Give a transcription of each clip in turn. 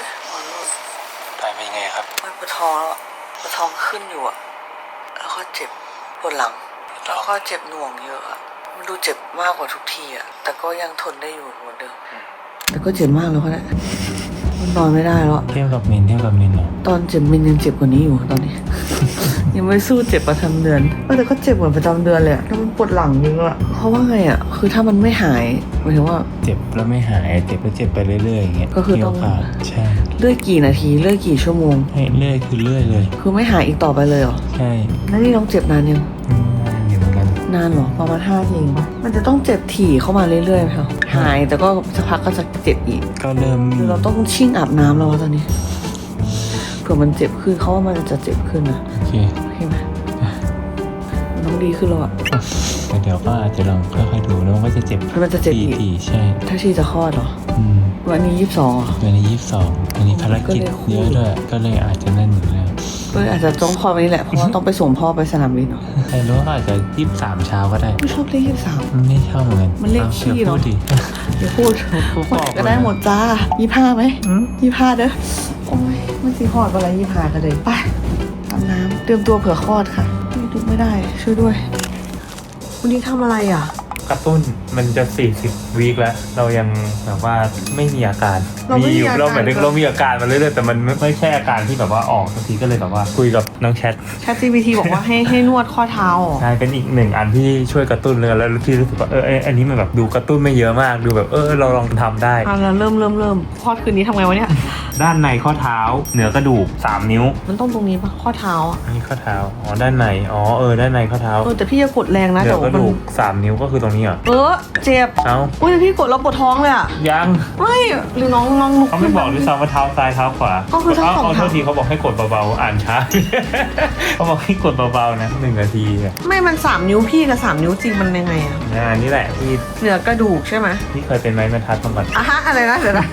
ยหัวหลุดตายเป็นยังไงครับมันปวดท้องแล้วอะปวดท้องขึ้นอยู่อะแล้วก็เจ็บปวดหลัง แล้วก็เจ็บหน่วงเยอะอะมันดูเจ็บมากกว่าทุกทีอะแต่ก็ยังทนได้อยู่เหมือนเดิม แต่ก็เจ็บมากแล้วก็ได้มันนอนไม่ได้แล้วเทียบกับมินเทียบกับมินเหรอตอนเจ็บมินยังเจ็บกว่านี้อยู่ตอนนี้ ยังไม่สู้เจ็บประจำเดือนเออแต่ก็เจ็บเหมือนประจำเดือนเลยอะแล้วมันปวดหลังเยอะอะเพราะว่าไงอะคือถ้ามันไม่หายหมายถึงว่า เจ็บแล้วไม่หายเจ็บก็เจ็บไปเรื่อยๆอย่างเงี้ยก็คือต้อง มีโาสใช่เลื่อยกี่นาทีเลื่อยกี่ชั่วโมง ให้เรื่อยคือเรื่อยเลย คือไม่หายอีกต่อไปเลยเหรอใช่แล้วนี่น้องเจ็บนานยังอืมอยู่เหมือนกันนานเหรอประมาณห้าทีเองปะมันจะต้องเจ็บถี่เข้ามาเรื่อยๆไหมคะหายแต่ก็สักพักก็จะเจ็บอีก ก็เริ่มหรือเราต้องชิ่งอาบน้ำแล้ววะตอนนี้เผื่อมันเจ็บขึ้นเขาว่ามันจะเจ็บขึ้นนะโอ เคโอเคไหมมันต้องดีขึ้นแล้วอะแต่เดี๋ยวก็อาจจะลองค่อยๆดูแล้วมันก็จะเจ็บแล้วมันจะเจ็บอีก ทีๆใช่ถ้าชีจะคลอดเหรอ อืมวันนี้ยี่สิบสองเดือนนี้ยี่สิบสองอันนี้ภารกิจก็เลยคู่ เยอะด้วยก็เลยอาจจะนั่นอยู่แล้วก็เลยอาจจะต้องคลอดวันนี้แหละ เพราะว่าต้องไปส่งพ่อไปสนามบินเนาะใช่แล้วก็อาจจะยี่สิบสามเช้าก็ได้ ไม่ชอบเลขยี่สิบสามมันไม่ชอบเหมือนกันมันเลขอาขี้ดี๋ยวเนอะพูดดิเดี๋ยวพูดพูดหมดบอกก็ได้เลยหมดจ้ายี่ห้าไหมอืมยี่ห้าเด้อ โอ้ยมันสีหอดอะไรยี่ห้ากันเลย ไปอาบน้ำ เตรียมตัวเผื่อคลอดค่ะไม่ลุกไม่ได้ ช่วยด้วย วันนี้ทำอะไรอะ กระตุ้นมันจะ 40 วีคแล้ว เรายังแบบว่าไม่มีอาการเราไม่มีอยู่อาการเราเหมือนเรามีอาการมาเรื่อยๆแต่มันไม่ไม่ใช่อาการที่แบบว่าออกสักทีก็เลยแบบว่าคุยกับน้องแชท ChatGPT บอกว่าให้ให้นวดข้อเท้าเหรอ ใช่เป็นอีกหนึ่งอันที่ช่วยกระตุ้นเลยแล้วพี่รู้สึกว่าเออเอออันนี้มันแบบดูกระตุ้นไม่เยอะมากดูแบบเออเราลองทำได้ อะแล้วเริ่มเริ่มเริ่มคลอดคืนนี้ทำไงวะเนี่ย ด้านในข้อเท้า เหนือกระดูก 3 นิ้ว มันต้องตรงนี้ปะข้อเท้าอะอันนี้ข้อเท้า อ๋อ ด้านใน อ๋อ เออ ด้านในข้อเท้า เออแต่พี่จะกดแรงนะเหนืแต่อกว่าระมันดูกสามนิ้วก็คือตรงนี้เหรอ เออเจ็บ เอ้า อุ้ยแต่พี่กดแล้วปวดท้องเลยอะยังไม่หรือน้องน้องลุกเขาไม่บอกด้วยซ้ำว่าเท้าซ้ายเท้าขวาก็คือทั้งสองเอาเท้าเท่าทีเขาบอกให้กดเบาๆ อ่านช้า เขาบอกให้กดเบาๆนะหนึ่งนาทีอะไม่มันสามนิ้วพี่กับสามนิ้วจริงมันยังไงอะนะอันนี้แหละที่เหนือกระดูกใช่ไหมที่เคยเป็นไม้บรรทัดมาก่อน อะฮะอะไรนะเดี๋ยวนะ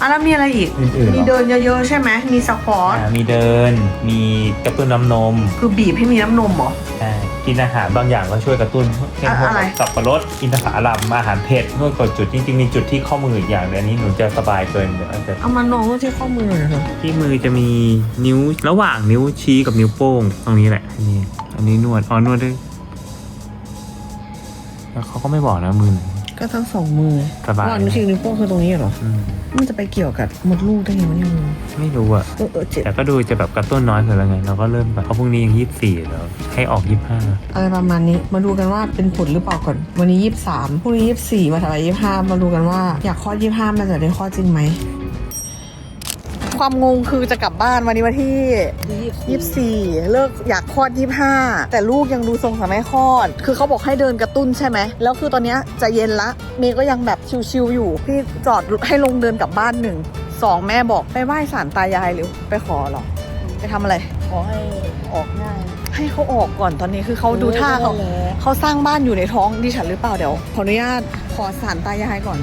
อะแล้วมีอะไรอีกอื่นๆเหรอมีเดินเยอะๆใช่ไหมมีสควอตอ่ามีเดิน มีกระตุ้นน้ำนมคือบีบให้มีน้ำนมเหรอใช่กินอาหารบางอย่างก็ช่วยกระตุ้นเช่นพวกอะไร สับปะรดอินทผลัมอาหารเผ็ดนวดกดจุดจริงๆมีจุดที่ข้อมืออีกอย่างเดี๋ยวอันนี้หนูจะสบายเกินเดี๋ยวอาจจะ เอามานองที่ข้อมือหน่อยเถอะที่มือจะมีนิ้วระหว่างนิ้วชี้กับนิ้วโป้ง ตรงนี้แหละอันนี้อันนี้นวดอ๋อนวดด้วยแล้วเขาก็ไม่บอกนะมือไหน ก็ทั้งสองมือสบายระหว่างนิ้วชี้กับนิ้วโป้งคือตรงนี้เหรอ อืมมันจะไปเกี่ยวกับมดลูกได้ไงวะเนี่ยมึงไม่รู้อะเออเออเจ็บแต่ก็ดูจะแบบกระตุ้นน้อยสุดแล้วไงเราก็เริ่มแบบเพราะพรุ่งนี้ยังยี่สิบสี่แล้วให้ออกยี่สิบห้าอะไรประมาณนี้ มาดูกันว่าเป็นผลหรือเปล่าก่อน วันนี้ยี่สิบสามพรุ่งนี้ยี่สิบสี่มาถ่ายยี่สิบห้ามาดูกันว่าอยากคลอดยี่สิบห้ามันจะได้คลอดจริงไหม ความงงคือจะกลับบ้านวันนี้วันที่ยี่สิบสี่เลิกอยากคลอดยี่สิบห้าแต่ลูกยังดูทรงสามไม่คลอด คือเขาบอกให้เดินกระตุ้นใช่ไหม แล้วคือตอนเนี้ยจะเย็นละ เมย์ก็ยังแบบชิวๆอยู่ พี่จอดให้ลงเดินกลับบ้านหนึ่งสองแม่บอกไปไหว้ศาลตายายหรือไปขอเหรอ ไปทำอะไร ขอให้ออกง่าย ให้เขาออกก่อนตอนนี้คือเขาดูท่าเขาออได้แล้วเขาสร้างบ้านอยู่ในท้องดิฉันหรือเปล่าเดี๋ยวขออนุญาตขอสารตายายก่อน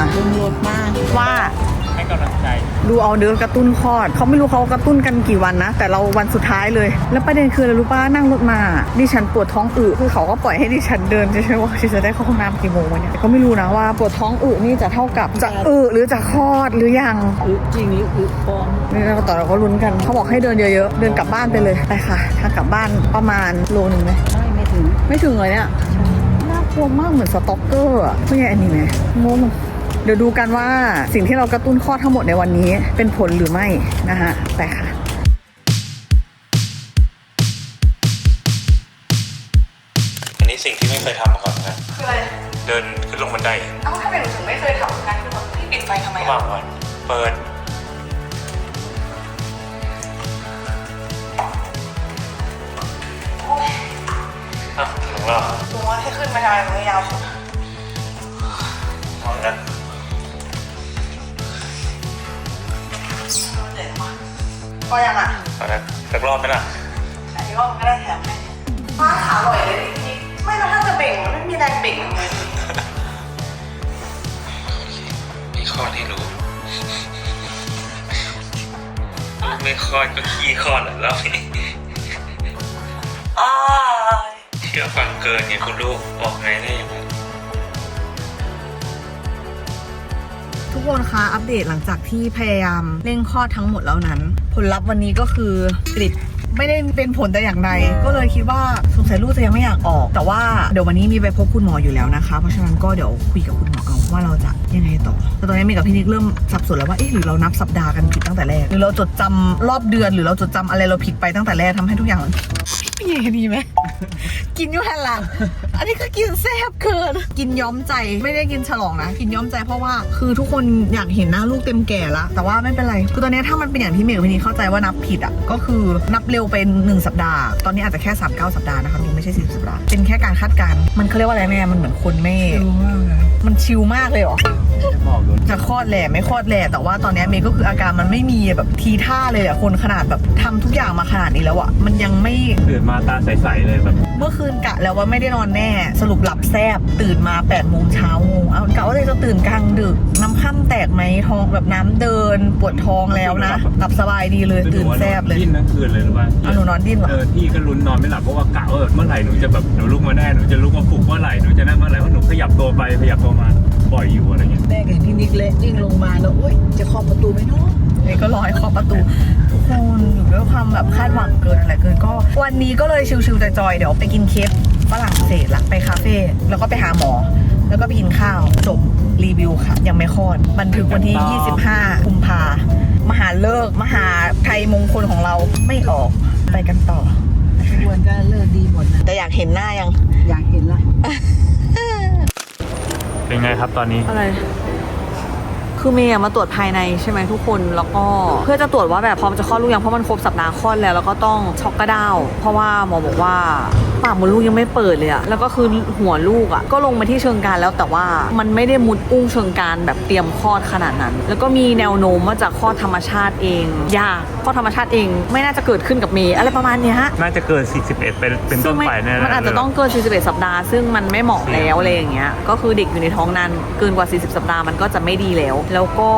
อียงอะรุนรถมากว่าให้กำลังใจ ดูเอาเดินกระตุ้นคลอด เขาไม่รู้เขากระตุ้นกันกี่วันนะ แต่เราวันสุดท้ายเลย แล้วประเด็นคืออะไรรู้ป้านั่งรถมา ดิฉันปวดท้องอึคือเขาก็ปล่อยให้ดิฉันเดินจะใช่ว่าดิฉันจะได้เข้าห้องน้ำกี่โมงวะเนี่ยแต่ก็ไม่รู้นะว่าปวดท้องอึนี่จะเท่ากับจะอึหรือจะคลอดหรือยังอึจริงหรืออึปลอมนี่เราต่อเราก็ลุ้นกันเขาบอกให้เดินเยอะๆเดินกลับบ้านไปเลยไปค่ะทางกลับบ้านประมาณโลนึงไหมไม่ไม่ถึงไม่ถึงเลยเนี่ยน่ากลัวมากเหมือนสต็อกเกอร์อะไม่ใช่อันนี้ไหมงง เดี๋ยวดูกันว่าสิ่งที่เรากระตุ้นข้อดทั้งหมดในวันนี้เป็นผลหรือไม่นะฮะไปค่ะอันนี้สิ่งที่ไม่เคยทำมาก่อนนะคืออะไรเดินขึ้นลงบันไดเอ้าถ้าเป็นหนูถึงไม่เคยทำกันคือแบบพี่ปิดไฟทำไมระหอะว่างวันเปิดอะถึงแล้วหนูว่าให้ขึ้นมาทำไมมันไม่ยาวสุด พอแล้วก็ยังอะพอแล้วสักรอบไหมล่ะอันนี้ก็มันก็ได้แถมให้ป้าขาลอยเลยพี่ไม่แล้วถ้าจะเบ่งมันไม่มีแรงเบ่งเลยมีข้อที่รู้ ไม่คลอดก็ขี้คลอดแล้วนี่เชื่อฟังเกินไงคุณลูกออกไงได้ยังไง ทุกคนคะอัปเดตหลังจากที่พยายามเร่งคลอดทั้งหมดแล้วนั้น ผลลัพธ์วันนี้ก็คือกริด ไม่ได้เป็นผลแต่อย่างใดก็เลยคิดว่าสงสัยลูกจะยังไม่อยากออก แต่ว่าเดี๋ยววันนี้มีไปพบคุณหมออยู่แล้วนะคะ เพราะฉะนั้นก็เดี๋ยวคุยกับคุณหมอเอาว่าเราจะยังไงต่อแต่ตอนนี้มีกับพี่นิกเริ่มสับสนแล้วว่าเอ๊ะหรือเรานับสัปดาห์กันผิดตั้งแต่แรกหรือเราจดจำรอบเดือนหรือเราจดจำอะไรเราผิดไปตั้งแต่แรกทำให้ทุกอย่างมันเป็นยังไงดีไหมกินอยูหันหลังอันนี้คือกินแซ่บเกินกินย้อมใจไม่ได้กินฉลองนะ กินย้อมใจเพราะว่าคือทุกคนอยากเห็นหน้าลูกเต็มแก่ละแต่ว่าไม่เป็นไรคือตอนนี้ถ้ามันเป็นอย่างที่เมย์กับพี่นีเข้าใจว่านับผิดอะก็คือนับเร็วเป็น 1 สัปดาห์ ตอนนี้อาจจะแค่ 39 สัปดาห์นะคะยังไม่ใช่40สัปดาห์ เป็นแค่การคาดการณ์ มันเขาเรียกว่าอะไรแม่ มันเหมือนคนไม่ มันชิลมากเลยเหรอ บอกเลยจะคลอดแหล่ไม่คลอดแหล่แต่ว่าตอนเนี้ยเมย์ก็คืออาการมันไม่มีแบบทีท่าเลยอะคนขนาดแบบทำทุกอย่างมาขนาดนี้แล้วอะมันยังไม่ตื่นมาตาใสๆเลยแบบเมื่อคืนกะแล้วว่าไม่ได้นอนแน่สรุปหลับแซบตื่นมา8ปดโมงเช้างงเอากะว่าจะตื่นกลางดึกน้ำค่ำแตกไหมท้องแบบน้ำเดิน ปวดท้องแล้วนะหลับสบายดีเลยตื่นแซบเลยดิ้นทั้งคืนเลยหรือว่าเอาหนูนอนดิ้นวะเออพี่ก็ลุ้นนอนไม่หลับเพราะว่ากะว่าเมื่อไหร่หนูจะแบบหนูลุกมาได้หนูจะลุกมาปลุกเมื่อไหร่หนูจะนั่งเมื่อไหร่เพราะหนูขยับตัวไปขยับตัวมา บ่อยอยู่อะไรเงี้ยแม่กับพี่นิกเละยิ่งลงมาแล้วอุ้ยจะเคาะประตูไหมเนาะนี่ก็รอให้เคาะประตูทุกคนอยู่ด้วยความแบบคาดหวังเกินอะไรเกินก็วันนี้ก็เลยชิวๆจอยๆเดี๋ยวไปกินเค้กฝรั่งเศสละไปคาเฟ่แล้วก็ไปหาหมอ แล้วก็ไปกินข้าวจบรีวิวค่ะ ยังไม่คลอดบันทึกวันที่ 25กุมภามหาเลิกษ์มหาไทยมงคลของเราไม่ออกไปกันต่อขบวนก็เลิกดีหมดนะแต่อยากเห็นหน้ายังอยากเห็นละ เป็นไงครับตอนนี้ อะไร คือเมย์อะมาตรวจภายในใช่ไหมทุกคน แล้วก็เพื่อจะตรวจว่าแบบพร้อมจะคลอดลูกยังเพราะมันครบสัปดาห์คลอดแล้วแล้วก็ต้องช็อกกระด้าวเพราะว่าหมอบอกว่าปากมดลูกยังไม่เปิดเลยอะแล้วก็คือหัวลูกอะก็ลงมาที่เชิงกรารแล้วแต่ว่ามันไม่ได้มุดอุ้งเชิงกรารแบบเตรียมคลอดขนาดนั้น แล้วก็มีแนวโน้มว่าจะคลอดธรรมชาติเองยากคลอดธรรมชาติเอง ไม่น่าจะเกิดขึ้นกับเมย์อะไรประมาณเนี้ยน่าจะเกิน 41 เป็นเป็นต้นไปแน่ๆมันอาจจะต้องเกิน 41 สัปดาห์ซึ่งมันไม่เหมาะแล้วอะไรอย่างเงี้ยก็คือเด็กอยู่ในท้องนานเกินกว่า 40 สัปดาห์มันก็จะไม่ดีแล้วแล้วก็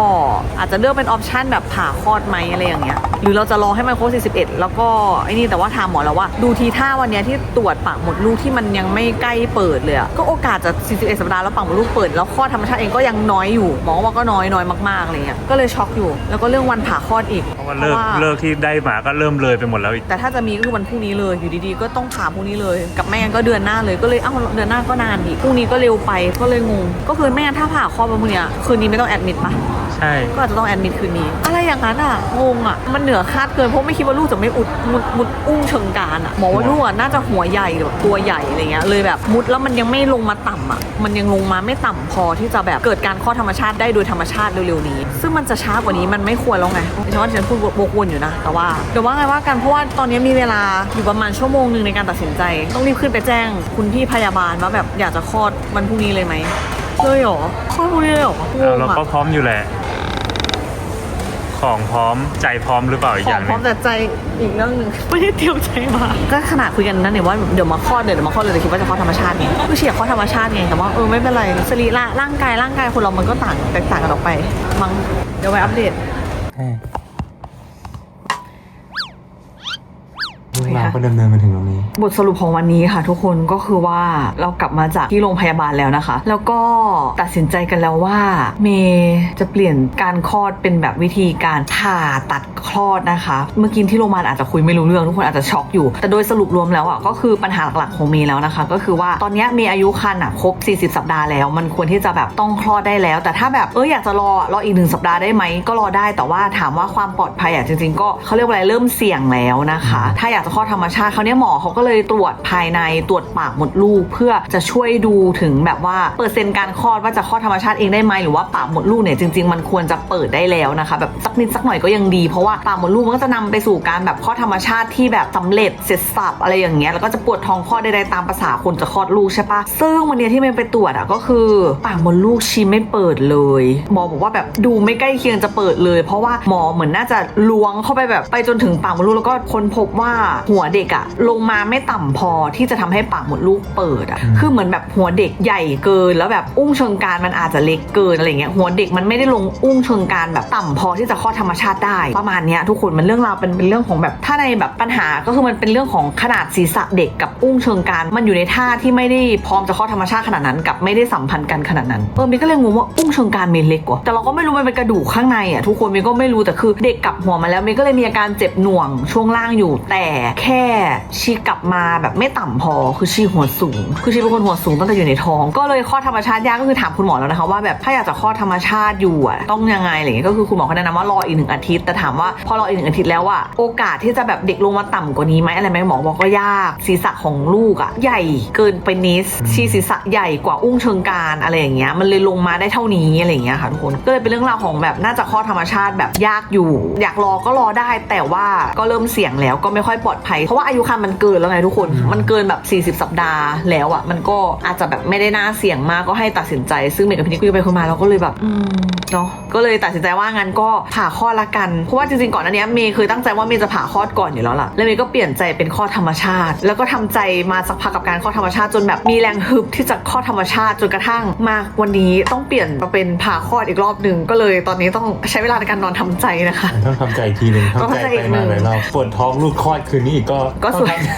อาจจะเลือกเป็นออปชันแบบผ่าคลอดไหมอะไรอย่างเงี้ยหรือเราจะรอให้มันครบ41 แล้วก็ไอ้นี่แต่ว่าถามหมอแล้วว่า ดูทีท่าวันเนี้ยที่ตรวจปากหมดลูกที่มันยังไม่ใกล้เปิดเลยอะก็โอกาสจะ 41 สัปดาห์แล้วปากหมดลูกเปิด แล้วคลอดธรรมชาติเองก็ยังน้อยอยู่หมอว่าก็น้อยน้อยมากๆอะไรเงี้ยก็เลยช็อกอยู่ แล้วก็เรื่องวันผ่าคลอดอีกราะว่าเลิกเลิกที่ได้มาก็เริ่มเลยไปหมดแล้วอีก แต่ถ้าจะมีก็คือวันพรุ่งนี้เลยอยู่ดีๆ ก็ต้องผ่าพรุ่งนี้เลย กับแม่ก็เดือนหน้าเลยก็เลยเอ้าเดือนหน้าก็นานอีกพรุ่งนี้ก็เร็วไปก็เลยงงก็คือแม่งั้นถ้าผ่าคลอดวันพรุ่งเนี้ยคืนนี้ไม่ต้องแอดมิดปะใช่ ก็อาจจะต้องแอดมิดคืนนี้ อะไรอย่างนั้นอะงงอะมันเหนือคาดเกินเพราะไม่คิดว่าลูกจะไม่อุดมุดมุดอุ้งเชิงกรานอะหมอว่าลูกอะน่าจะหัวใหญ่แบบตัวใหญ่อะไรเงี้ยเลยแบบมุดแล้วมันยังไม่ลงมาต่ำอะมันยังลงมาไม่ต่ำพอที่จะแบบเกิดการคลอดธรรมชาติได้โดยธรรมชาติเร็วๆนี้ ซึ่งมันจะช้ากว่านี้มันไม่ควรแล้วไงฉันว่าฉันพูดวกวนอยู่นะ แต่ว่าเดี๋ยวว่าไงว่ากันเพราะว่าตอนนี้มีเวลาอยู่ประมาณชั่วโมงหนึ่งในการตัดสินใจ ต้องรีบขึ้นไปแจ้ง คุณพี่พยาบาลว่าแบบอยากจะคลอดวันพรุ่งนี้เลยไหมเลยเหรอคลอดพรุ่งนี้เลยเหรองเอางเราอะก็พร้อมอยู่แหละ ของพร้อมใจพร้อมหรือเปล่าอีกขออย่างหพร้นึอมงแต่ใจอีกเรื่องหนึ่งไม่ได้เตรียมใจมาก็ขนาดคุยกันนั่นเนี่ยว่าเดี๋ยวมาคลอดเดี๋ยวมาคลอดเลยแต่คิดว่าจะคลอดธรรมชาติไงก็เชียร์คลอดธรรมชาติไงแต่ว่าเออไม่เป็นไรสรีระร่างกายร่างกายคนเรามันก็ต่างแตกต่างกันออกไปมั้งเดี๋ยวไว้อัปเดตเรื่อง ราวก็ดำเนินมาถึงตรงนี้ บทสรุปของวันนี้ค่ะ ทุกคนก็คือว่าเรากลับมาจากที่โรงพยาบาลแล้วนะคะ แล้วก็ตัดสินใจกันแล้วว่า เมย์จะเปลี่ยนการคลอดเป็นแบบวิธีการผ่าตัดคลอดนะคะ เมื่อกี้ที่โรงพยาบาลอาจจะคุยไม่รู้เรื่องทุกคนอาจจะช็อกอยู่ แต่โดยสรุปรวมแล้วอะก็คือปัญหาหลักๆของเมย์แล้วนะคะ ก็คือว่าตอนเนี้ยเมย์อายุครรภ์อะครบ 40 สัปดาห์แล้ว มันควรที่จะแบบต้องคลอดได้แล้ว แต่ถ้าแบบเอออยากจะรอรออีกหนึ่งสัปดาห์ได้ไหมก็รอได้แต่ว่าถามว่าความปลอดภัยอะจริง ๆ ก็เขาเรียกว่าอะไรเริ่มเสี่ยงแล้วนะคะ ถ้าอยากจะคลอดธรรมชาติเขาเนี่ยหมอเขาก็เลยตรวจภายในตรวจปากมดลูก เพื่อจะช่วยดูถึงแบบว่าเปอร์เซ็นต์การคลอดว่าจะคลอดธรรมชาติเองได้ไหมหรือว่าปากมดลูกเนี่ยจริง ๆ มันควรจะเปิดได้แล้วนะคะแบบสักนิดสักหน่อยก็ยังดีเพราะว่าปากมดลูกมันก็จะนำไปสู่การแบบคลอดธรรมชาติที่แบบสำเร็จเสร็จสับอะไรอย่างเงี้ยแล้วก็จะปวดท้องคลอดใดๆตามภาษาคนจะคลอดลูกใช่ปะซึ่งวันนี้ที่เมย์ไปตรวจอะก็คือปากมดลูกชีไม่เปิดเลยหมอบอกว่าแบบดูไม่ใกล้เคียงจะเปิดเลย เพราะว่าหมอเหมือนน่าจะล้วงเข้าไปแบบไปจนถึงปากมดลูกแล้วก็ค้นพบว่าหัวเด็กอะลงมาไม่ต่ำพอที่จะทำให้ปากมดลูกเปิดอะอืมคือเหมือนแบบหัวเด็กใหญ่เกิน แล้วแบบอุ้งเชิงกรานมันอาจจะเล็กเกินอะไรเงี้ยหัวเด็กมันไม่ได้ลงอุ้งเชิงกรานแบบต่ำพอที่จะคลอดธรรมชาติได้ ประมาณเนี้ยทุกคนมันเรื่องราวเป็นเป็นเรื่องของแบบถ้าในแบบปัญหาก็คือมันเป็นเรื่องของขนาดศีรษะเด็กกับอุ้งเชิงกรานมันอยู่ในท่าที่ไม่ได้พร้อมจะคลอดธรรมชาติขนาดนั้น กับไม่ได้สัมพันธ์กันขนาดนั้นเออมีก็เลยงงว่าอุ้งเชิงกรานเมย์เล็กกว่าแต่เราก็ไม่รู้มันเป็นกระดูกข้างในอะทุกคนเมย์ก็ไม่รู้แต่คือเด็กกลับหัวมาแล้วเมย์ก็เลยมีอาการเจ็บหน่วงช่วงล่างอยู่แต่แค่ชีกลับมาแบบไม่ต่ำพอคือชีหัวสูง คือชีเป็นคนหัวสูงตั้งแต่อยู่ในท้อง ก็เลยคลอดธรรมชาติยากก็คือถามคุณหมอแล้วนะคะว่าแบบถ้าอยากจะคลอดธรรมชาติอยู่อะต้องยังไงอะไรอย่างเงี้ยก็คือคุณหมอเขาแนะนำว่ารออีกหนึ่งอาทิตย์แต่ถามว่าพอรออีกหนึ่งอาทิตย์แล้วอะโอกาสที่จะแบบเด็กลงมาต่ำกว่านี้ไหมอะไรไหมหมอบอกก็ยาก ศีรษะของลูกอะใหญ่เกินไปนิดชีศีรษะใหญ่กว่าอุ้งเชิงกรานอะไรอย่างเงี้ยมันเลยลงมาได้เท่านี้อะไรอย่างเงี้ยค่ะทุกคนก็เลยเป็นเรื่องราวของแบบน่าจะคลอดธรรมชาติแบบยากอยู่ อยากรอก็รอได้แต่ว่าก็เริ่มเสี่ยงแล้วก็ไม่ค่อยปลอดภัยเพราะว่าอายุครรภ์มันเกินแล้วไงทุกคน มันเกินแบบ 40 สัปดาห์แล้วอะ มันก็อาจจะแบบไม่ได้น่าเสี่ยงมากก็ให้ตัดสินใจ ซึ่งเมย์กับพี่นิกคุยไปคุยมาเราก็เลยแบบอืมเนาะ ก็เลยตัดสินใจว่างั้นก็ผ่าคลอดละกัน เพราะว่าจริงๆก่อนหน้านี้เมย์เคยตั้งใจว่าเมย์จะผ่าคลอดก่อนอยู่แล้วล่ะ แล้วเมย์ก็เปลี่ยนใจเป็นคลอดธรรมชาติ แล้วก็ทำใจมาสักพักกับการคลอดธรรมชาติจนแบบมีแรงฮึบที่จะคลอดธรรมชาติจนกระทั่งมาวันนี้ต้องเปลี่ยนมาเป็นผ่าคลอดอีกรอบหนึ่งก็เลยตอนนี้ต้องใช้เวลาในการนอนทำใจนะคะ ต้องทำใจอีกทีหนึ่งต้องทำใจทำใจอีไปกหนึ่มางหลายรอบปวดท้องลูกคลอดคืนนี้อีกก็ก็สวยต้องทำใจ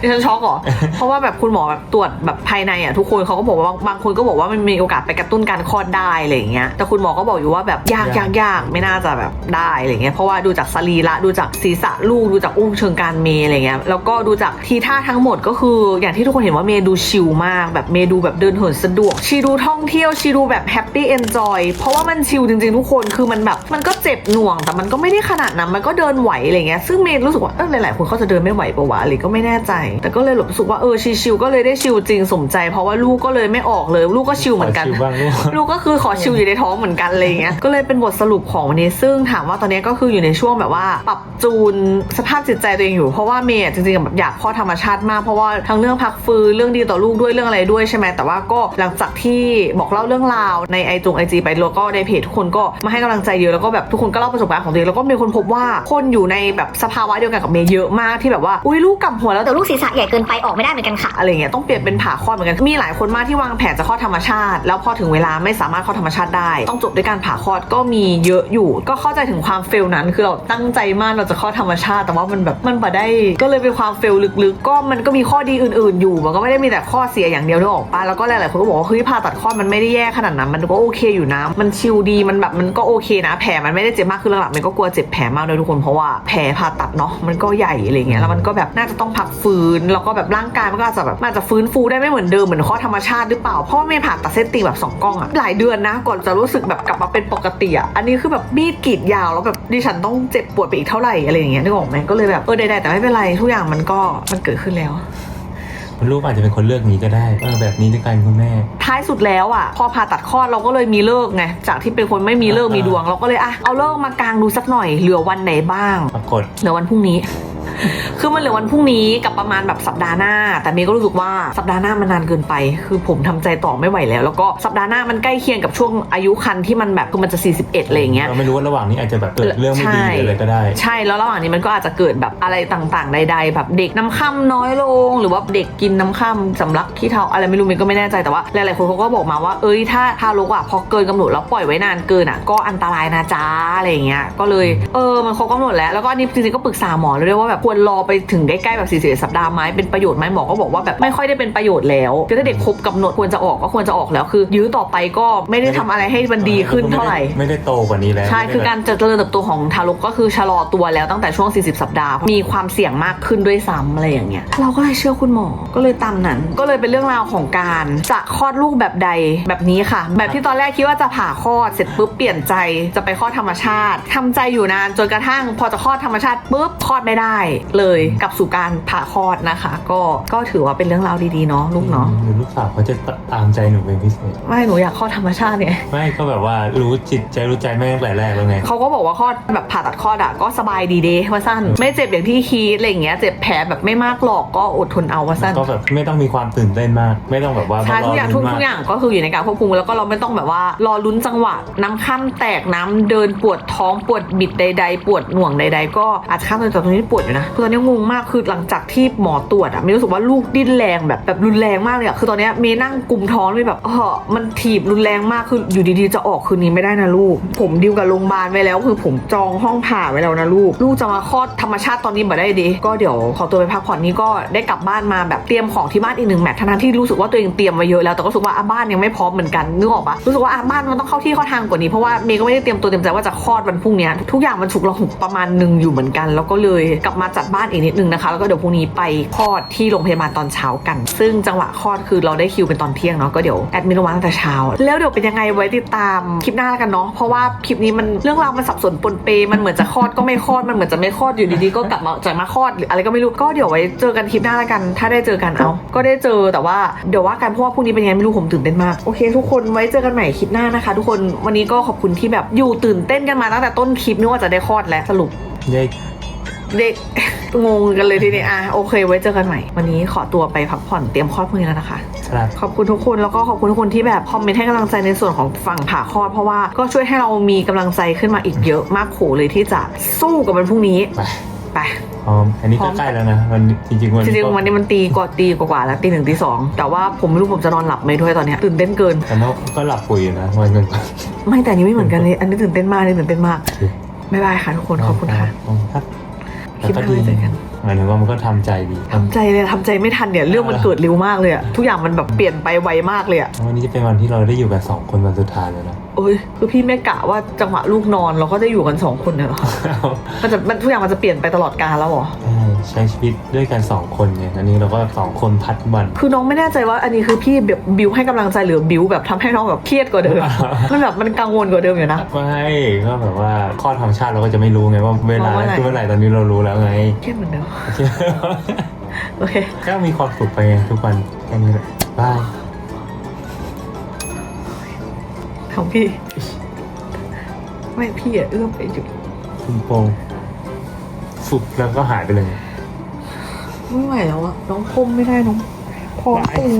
ดิฉันช็อกเหรอเพราะว่าแบบคุณหมอแบบตรวจแบบภายในอะทุกคนเขาก็บอกว่าบางบางคนก็บอกว่ามันมีโอกาสไปกระตุ้นการคลอดได้อะไรอย่างเงี้ยแต่คุณหมอก็บอกอยู่ว่าแบบยากยากยากไม่น่าจะแบบได้อะไรเงี้ยเพราะว่าดูจากสรีระดูจากศีรษะลูกดูจากอุ้งเชิงกรานเมย์อะไรเงี้ยแล้วก็ดูจากทีท่าทั้งหมดก็คืออย่างที่ทุกคนเห็นว่าเมย์ดูชิลมาก แบบเมย์ดูแบบเดินเหินสะดวกชีดูท่องเที่ยวชีดูแบบแฮปปี้เอนจอยเพราะว่ามันชิลจริงๆทุกคนคือมันแบบมันก็เจ็บหน่วง แต่มันก็ไม่ได้ขนาดนั้นมันก็เดินไหวอะไรเงี้ยซึ่งเมย์รู้สึกว่าเออหลายๆคนเขาจะเดินไม่ไหวปะวะอะไรก็ไม่แน่ใจ แต่ก็เลยรู้สึกว่าเออชีชิลก็เลยได้ชิลจริงสมใจ เพราะว่าลูกก็เลยไม่ออกเลย ลูกก็ชิลเหมือนกันขชิวบ้างลูกลูกก็คือขอชิลอยู่ในท้องเหมือนกันอะไรอย่างเงี้ยก็เลยเป็นบทสรุปของวันนี้ซึ่งถามว่าตอนนี้ก็คืออยู่ในช่วงแบบว่า ปรับจูนสภาพจิตใจตัวเองอยู่เพราะว่าเมย์อะจริงๆแบบอยากคลอดธรรมชาติมากเพราะว่าทั้งเรื่องพักฟื้นเรื่องดีต่อลูกด้วยเรื่องอะไรด้วยใช่ไหมแต่ว่าก็หลังจากที่บอกเล่าเรื่องราวในไอจงไอจีไปแล้วก็ในเพจทุกคนก็มาให้กำลังใจเยอะแล้วก็แบบทุกคนก็เล่าประสบการณ์ของตัวเองแล้วก็มีคนพบว่าคนอยู่ในแบบสภาวะเดียวกันกับเมย์เยอะมากที่แบบว่าอุ้ยลูกกลับหัวแล้วแต่แต่ลูกศีรษะใหญ่เกินไปออกไม่ได้เหมือนกันค่ะ อะไรเงี้ยต้องเปลี่ยนเป็นผ่าคลอดเหมือนกัน มีหลายคนมากที่วางแผนจะคลอดธรรมชาติ แล้วพอถึงเวลาไม่สามารถคลอดธรรมชาติได้ ต้องจบด้วยการผ่าคลอดก็มีเยอะอยู่ ก็เข้าใจถึงความเฟลนั้น คือเราตั้งใจมากเราจะคลอดธรรมชาติ แต่ว่ามันแบบมันบ่ได้ ก็เลยเป็นความเฟลลึกๆ ก็มันก็มีข้อดีอื่นๆอยู่ มันก็ไม่ได้มีแต่ข้อเสียอย่างเดียวที่ออกปะแล้วก็หลายๆคนก็บอกว่าเฮ้ยผ่าตัดคลอดมันไม่ได้แย่ขนาดนั้น มันก็โอเคอยู่นะ มันชิลดีมันแบบมันก็โอเคนะ แผลมันไม่ได้เจ็บมากคือหลักๆมันก็กลัวเจ็บแผลมากเลยทุกคนเพราะว่าแผลผ่าตัดเนาะมันก็ใหญ่อะไรเงี้ยแล้วมันก็แบบน่าจะต้องพักฟื้นแล้วก็แบบร่างกายมันก็อาจจะแบบมันอาจจะฟื้นฟูได้ไม่เหมือนเดิมเหมือนคลอดธรรมชาติหรือเปล่าเพราะว่าเมย์ผ่าตัดเส้นติ่งแบบสองกล้องอะหลายเดือนนะก่อนจะรู้สึกแบบกลับมาเป็นปกติอะอันนี้คือแบบมีดกรีดยาวแล้วแบบดิฉันต้องเจ็บปวดไปอีกเท่าไหร่อะไรอย่างเงี้ยนึกออกไหมก็เลยแบบเออใดๆแต่ไม่เป็นไรทุกอย่างมันก็มันเกิดขึ้นแล้วลูกอาจจะเป็นคนเลือกนี้ก็ได้เออแบบนี้ด้วยกันคุณแม่ ท้ายสุดแล้วอะ พอผ่าตัดคลอดเราก็เลยมีเลิกไง จากที่เป็นคนไม่มีเลิกอ่ามีมีดวง เราก็เลยอะเอาเลิกมากางดูสักหน่อยเหลือวันไหนบ้าง ปรากฏเหลือวันพรุ่งนี้ คือมันเหลือวันพรุ่งนี้กับประมาณแบบสัปดาห์หน้า แต่เมย์ก็รู้สึกว่าสัปดาห์หน้ามันนานเกินไป คือผมทำใจต่อไม่ไหวแล้ว แล้วก็สัปดาห์หน้ามันใกล้เคียงกับช่วงอายุคันที่มันแบบคือมันจะ 41อะไรอย่างเงี้ยเราไม่รู้ว่าระหว่างนี้อาจจะแบบเกิดเรื่องไม่ดีหรืออะไรก็ได้ ใช่แล้วระหว่างนี้มันก็อาจจะเกิดแบบอะไรต่างๆใดๆแบบเด็กน้ำค่ำน้อยลง หรือว่าเด็กกินน้ำค่ำสำลักขี้เท้าอะไรไม่รู้มันก็ไม่แน่ใจแต่ว่าหลายๆคนเขาก็บอกมาว่าเอ้ยถ้าทารกอะพอเกินกำหนดแล้วปล่อยไว้นานเกินอะก็อันตรายนะจ๊ะอะไรอย่างเงี้ยก็เลยเออมันครบกำหนดแล้วแล้วก็อันนี้จริงๆก็ปรึกษาหมอเลยด้วยว่าแบบควรรอไปถึงใกล้ๆแบบ41สัปดาห์ไหมเป็นประโยชน์ไหมหมอก็บอกว่าแบบไม่ค่อยได้เป็นประโยชน์แล้วคือถ้าเด็กครบกำหนดควรจะออกก็ควรจะออกแล้วคือ ยื้อต่อไปก็ไม่ได้ทำอะไรให้มันดีขึ้นเท่าไหร่ไม่ได้โตกว่านี้แล้วใช่ไม่ได้คือการเจริญเติบโตของทารกก็คือชะลอตัวแล้วตั้งแต่ช่วง 40 สัปดาห์มีความเสี่ยงมากขึ้นด้วยซ้ำอะไรอย่างเงี้ยเราก็เลยเชื่อคุณหมอก็เลยตามนั้น ก็เลยเป็นเรื่องราวของการจะคลอดลูกแบบใดแบบนี้ค่ะ แบบที่ตอนแรกคิดว่าจะผ่าคลอดเสร็จปุ๊บเปลี่ยนใจจะไปคลอดธรรมชาติทำใจอยู่นานจนกระทั่งพอจะคลอดธรรมชาติปุ๊บคลอดไม่ได้เลยกลับสู่การผ่าคลอดนะคะ ก็ก็ถือว่าเป็นเรื่องราวดีๆเนาะลูกเนาะหรือลูกสาวเขาจะตามใจหนูเป็นพิเศษไม่หนูอยากคลอดธรรมชาติเนี่ยไม่ก็แบบว่ารู้จิตใจรู้ใจแม่ตั้งแต่แรกแล้วไงเขาก็บอกว่าคลอดแบบผ่าตัดคลอดอะก็สบายดีเดว่าสั้น ไม่เจ็บอย่างที่คิดอะไรอย่างเงี้ยเจ็บแผลแบบไม่มากหรอกก็อดทนเอาว่าสั้นก็แบบไม่ต้องมีความตื่นเต้นมาก ไม่ต้องแบบว่าใช่มรทุกอย่างทุกลุ้นมทุกอย่างก็คืออยู่ในการควบคุมแล้วก็เราไม่ต้องแบบว่ารอลุ้นจังหวะน้ำข้ามแตกน้ำเดินปวดท้องปวดบิดใด ๆ ปวดหน่วงใด ๆ ก็อาจจะข้ามไปแต่ตรงนี้ปวดอยู่นะคือตอนนี้งงมากคือหลังจากที่หมอตรวจอะมย์รู้สึกว่าลูกดิ้นแรงแบบแบบรุนแรงมากเลยอะคือตอนนี้เมย์นั่งกุมท้องเลยแบบเออมันถีบรุนแรงมากคืออยู่ดีๆจะออกคืนนี้ไม่ได้นะลูก ผมดิวกับโรงพยาบาลไว้แล้ว คือผมจองห้องผ่าไว้แล้วนะลูก ลูกจะมาคลอดธรรมชาติตอนนี้บ่ได้ดีก็เดี๋ยวขอตัวไปพักผ่อนนี้ก็ได้กลับบ้านมาแบบเตรียมของที่บ้านอีกหนึ่งแมททั้งที่รู้สึกว่าตัวเองเตรียมไว้เยอะแล้วแต่ก็รู้สึกว่าอะบ้านยังไม่พร้อมเหมือนกันนึกออกปะรู้สึกว่าอะบ้านมันต้องเข้าที่เข้าทางกว่านี้เพราะว่าเมย์ก็ไม่ได้เตรียมตัวเตรียมใจว่าจะคลอดวันพรุ่งนี้ทุกอย่างมันฉุกระหุกประมาณหนึ่งอยู่เหมือนกัน แล้วก็เลยกลับมาจัดบ้านอีกนิดนึงนะคะแล้วก็เดี๋ยวพรุ่งนี้ไปคลอดที่โรงพยาบาลตอนเช้ากัน ซึ่งจังหวะคลอดคือเราได้คิวเป็นตอนเที่ยงเนาะก็เดี๋ยวแอดมินโรงพยาบาลตั้งแต่เช้า แล้วเดี๋ยวเป็นยังไงไว้ติดตามคลิปหน้าแล้วกันเนาะเพราะว่าคลิปนี้มันเรื่องราวมันสับสนปนเปมันเหมือนจะคลอดก็ไม่คลอดมันเหมือนจะไม่คลอดอยู่ดีๆก็กลับมาจะมาคลอดหรืออะไรก็ไม่รู้ก็เดี๋ยวไว้เจอกันคลิปหน้าแล้วกัน ถ้าได้เจอกันเอาก็ได้เจอแต่ว่าเดี๋ยวว่ากันเพราะว่าพรุ่งนี้เป็นยังไงไม่รู้ผมตื่นเต้นมากโอเค ทุกคนไว้เจอกันใหม่คลิปหน้านะคะ ทุกคนวันนี้ก็ขอบคุณที่แบบอยู่ตื่นเต้นกันมาตั้งแต่ต้นคลิปนึกว่าจะได้คลอดแล้วสรุปเย้ เด็กงงกันเลยทีนี้อะโอเค ไว้เจอกันใหม่ วันนี้ขอตัวไปพักผ่อนเตรียมคลอดพรุ่งนี้แล้วนะคะ ครับ ขอบคุณทุกคนแล้วก็ขอบคุณทุกคนที่แบบคอมเมนต์ให้กำลังใจในส่วนของฝั่งผ่าคลอดเพราะว่าก็ช่วยให้เรามีกำลังใจขึ้นมาอีกเยอะมากโขเลยที่จะสู้กับวันพรุ่งนี้ไป ไป พร้อม อันนี้พร้ก็อม ใกล้แล้วนะวันจริงๆวันจนี้ริงก็ๆวันนี้มันตีกว่าตีกว่าๆแล้วตีหนึ่งตีสองแต่ว่าผมไม่รู้ผมจะนอนหลับไหมด้วยตอนเนี้ยตื่นเต้นเกิน แต่ว่าก็หลับปุ๋ยอยู่นะวันหนึ่งไม่แต่อันนี้ไม่เหมือนกันเลยอันนี้ตื่นเต้นมากเลยตื่นเต้นมากบ๊ายบายค่ะทุกคนขอบคุณค่ะครับคลิปห น้าไว้เจอกันหมายถึงว่ามันก็ทำใจดีทำใจเลยทำใจไม่ทันเนี่ยเรื่องมันเกิดเร็วมากเลยอะทุกอย่างมันแบบเปลี่ยนไปไวมากเลยอะวันนี้จะเป็นวันที่เราได้อยู่กันสองคนวันสุดท้ายแล้วนะ โอ้ยคือพี่ไม่กะว่าจังหวะลูกนอนเราก็จะอยู่กันสองคนเนี่ยเหรอมันจะมันทุกอย่างมันจะเปลี่ยนไปตลอดกาลแล้วเหรอใช่ใช้ชีวิตด้วยกันสองคนไงอันนี้เราก็สองคนพัดวัน คือน้องไม่แน่ใจว่าอันนี้คือพี่แบบบิวให้กำลังใจหรือบิวแบบทำให้น้องแบบเครียดกว่าเดิมมันแบบมันกังวลกว่าเดิมอยู่นะไม่ก็แบบว่าข้อธรรมชาติเราก็จะไม่รู้ไงว่าเวลาว่าเมื่อไหร่คือเมื่อไหร่ตอนนี้เรารู้แล้วไงเครียดเหมือนเดิมโอเคก็มีความสุขไปไงทุกวันแค่นี้แหละบาย ของพี่ ไม่พี่อะเอื้อมไปจุดคุณโปงฝึกแล้วก็หายไปเลย ไม่ไหวแล้วอะน้องคมไม่ได้น้องพอไหวตึง